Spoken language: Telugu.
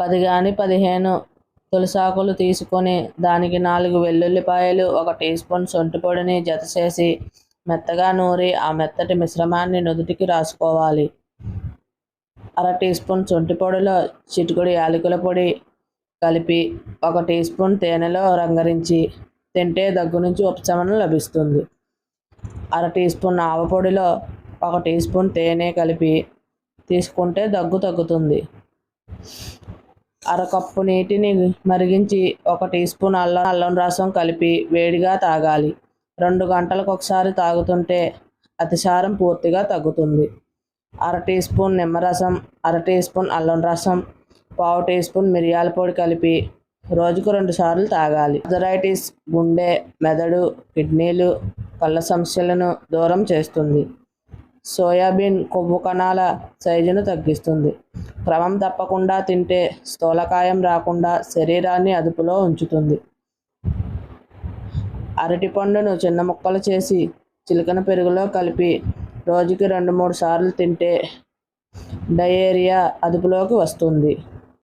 పది గాని పదిహేను తులసాకులు తీసుకొని దానికి నాలుగు వెల్లుల్లిపాయలు ఒక టీ స్పూన్ సొంటి పొడిని జతచేసి మెత్తగా నూరి ఆ మెత్తటి మిశ్రమాన్ని నుదుటికి రాసుకోవాలి. అర టీ స్పూన్ సొంటి పొడిలో చిటికుడు యాలకుల పొడి కలిపి ఒక టీ స్పూన్ తేనెలో రంగరించి తింటే దగ్గు నుంచి ఉపశమనం లభిస్తుంది. అర టీ స్పూన్ ఆవపొడిలో ఒక టీ స్పూన్ తేనె కలిపి తీసుకుంటే దగ్గు తగ్గుతుంది. అరకప్పు నీటిని మరిగించి ఒక టీ స్పూన్ అల్లం అల్లం రసం కలిపి వేడిగా తాగాలి. రెండు గంటలకు ఒకసారి తాగుతుంటే అతిసారం పూర్తిగా తగ్గుతుంది. అర టీ స్పూన్ నిమ్మరసం అర టీ స్పూన్ అల్లం రసం పావు టీ స్పూన్ మిరియాల పొడి కలిపి రోజుకు రెండు సార్లు తాగాలి. అథరైటిస్ గుండె మెదడు కిడ్నీలు కళ్ళ సమస్యలను దూరం చేస్తుంది. సోయాబీన్ కొవ్వు కణాల సైజును తగ్గిస్తుంది. క్రమం తప్పకుండా తింటే స్థూలకాయం రాకుండా శరీరాన్ని అదుపులో ఉంచుతుంది. అరటిపండును చిన్న ముక్కలు చేసి చిలకన పెరుగులో కలిపి రోజుకి రెండు మూడు సార్లు తింటే డయేరియా అదుపులోకి వస్తుంది.